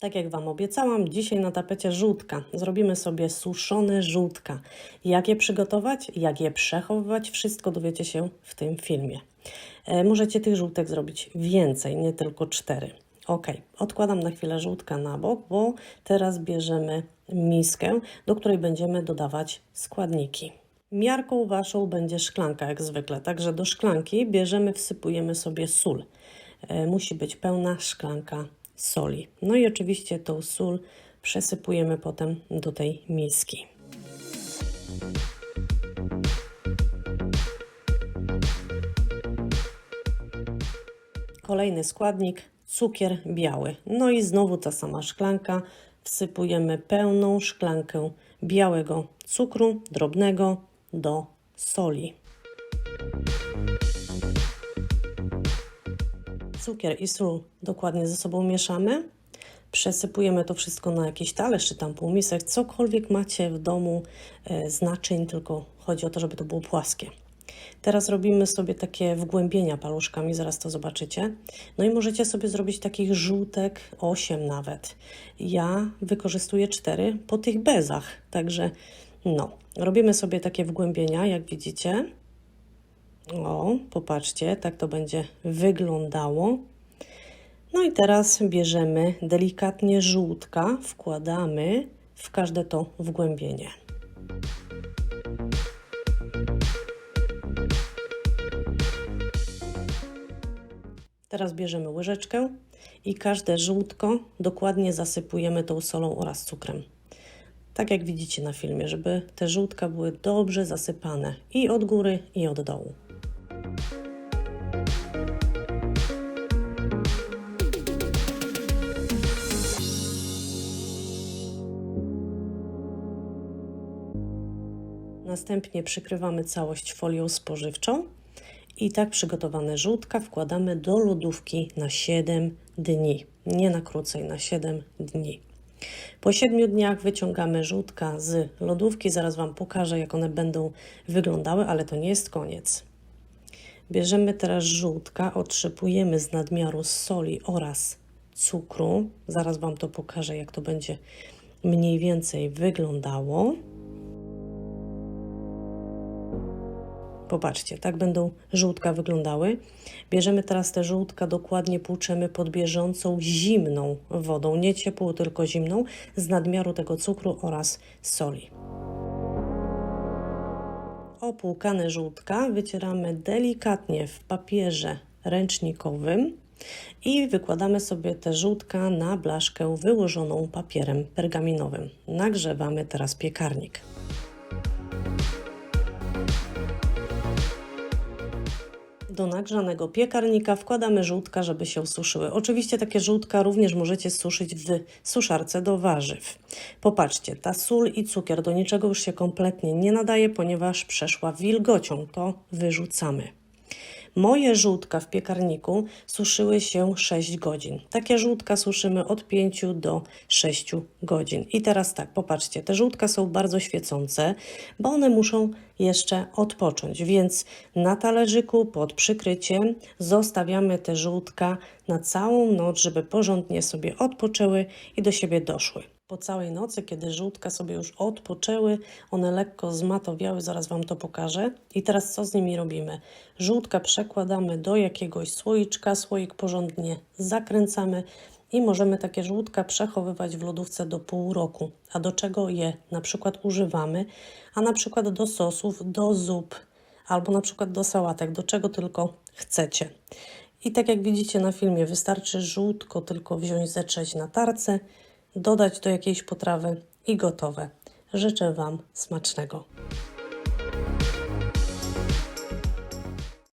Tak jak Wam obiecałam, dzisiaj na tapecie żółtka. Zrobimy sobie suszone żółtka. Jak je przygotować, jak je przechowywać, wszystko dowiecie się w tym filmie. E, możecie tych żółtek zrobić więcej, nie tylko cztery. Ok, odkładam na chwilę żółtka na bok, bo teraz bierzemy miskę, do której będziemy dodawać składniki. Miarką Waszą będzie szklanka jak zwykle, także do szklanki bierzemy, wsypujemy sobie sól. E, musi być pełna szklanka soli. No i oczywiście tą sól przesypujemy potem do tej miski. Kolejny składnik cukier biały. No i znowu ta sama szklanka. Wsypujemy pełną szklankę białego cukru drobnego do soli. Cukier i sól dokładnie ze sobą mieszamy. Przesypujemy to wszystko na jakiś talerz czy tam półmisek, cokolwiek macie w domu e, z naczyń, tylko chodzi o to, żeby to było płaskie. Teraz robimy sobie takie wgłębienia paluszkami, zaraz to zobaczycie. No i możecie sobie zrobić takich żółtek 8 nawet. Ja wykorzystuję 4 po tych bezach, także no, robimy sobie takie wgłębienia, jak widzicie. O, popatrzcie, tak to będzie wyglądało. No i teraz bierzemy delikatnie żółtka, wkładamy w każde to wgłębienie. Teraz bierzemy łyżeczkę i każde żółtko dokładnie zasypujemy tą solą oraz cukrem. Tak jak widzicie na filmie, żeby te żółtka były dobrze zasypane i od góry, i od dołu. Następnie przykrywamy całość folią spożywczą i tak przygotowane żółtka wkładamy do lodówki na 7 dni. Nie na krócej, na 7 dni. Po 7 dniach wyciągamy żółtka z lodówki. Zaraz Wam pokażę, jak one będą wyglądały, ale to nie jest koniec. Bierzemy teraz żółtka, otrzypujemy z nadmiaru soli oraz cukru. Zaraz Wam to pokażę, jak to będzie mniej więcej wyglądało. Popatrzcie, tak będą żółtka wyglądały. Bierzemy teraz te żółtka, dokładnie płuczemy pod bieżącą zimną wodą, nie ciepłą, tylko zimną, z nadmiaru tego cukru oraz soli. Opłukane żółtka wycieramy delikatnie w papierze ręcznikowym i wykładamy sobie te żółtka na blaszkę wyłożoną papierem pergaminowym. Nagrzewamy teraz piekarnik. Do nagrzanego piekarnika wkładamy żółtka, żeby się suszyły. Oczywiście takie żółtka również możecie suszyć w suszarce do warzyw. Popatrzcie, ta sól i cukier do niczego już się kompletnie nie nadaje, ponieważ przeszła wilgocią. To wyrzucamy. Moje żółtka w piekarniku suszyły się 6 godzin. Takie żółtka suszymy od 5 do 6 godzin. I teraz tak, popatrzcie, te żółtka są bardzo świecące, bo one muszą jeszcze odpocząć, więc na talerzyku pod przykryciem zostawiamy te żółtka na całą noc, żeby porządnie sobie odpoczęły i do siebie doszły. Po całej nocy, kiedy żółtka sobie już odpoczęły, one lekko zmatowiały, zaraz Wam to pokażę. I teraz co z nimi robimy? Żółtka przekładamy do jakiegoś słoiczka, słoik porządnie zakręcamy i możemy takie żółtka przechowywać w lodówce do pół roku. A do czego je na przykład używamy? A na przykład do sosów, do zup albo na przykład do sałatek, do czego tylko chcecie. I tak jak widzicie na filmie, wystarczy żółtko tylko wziąć, zetrzeć na tarce, dodać do jakiejś potrawy i gotowe. Życzę Wam smacznego.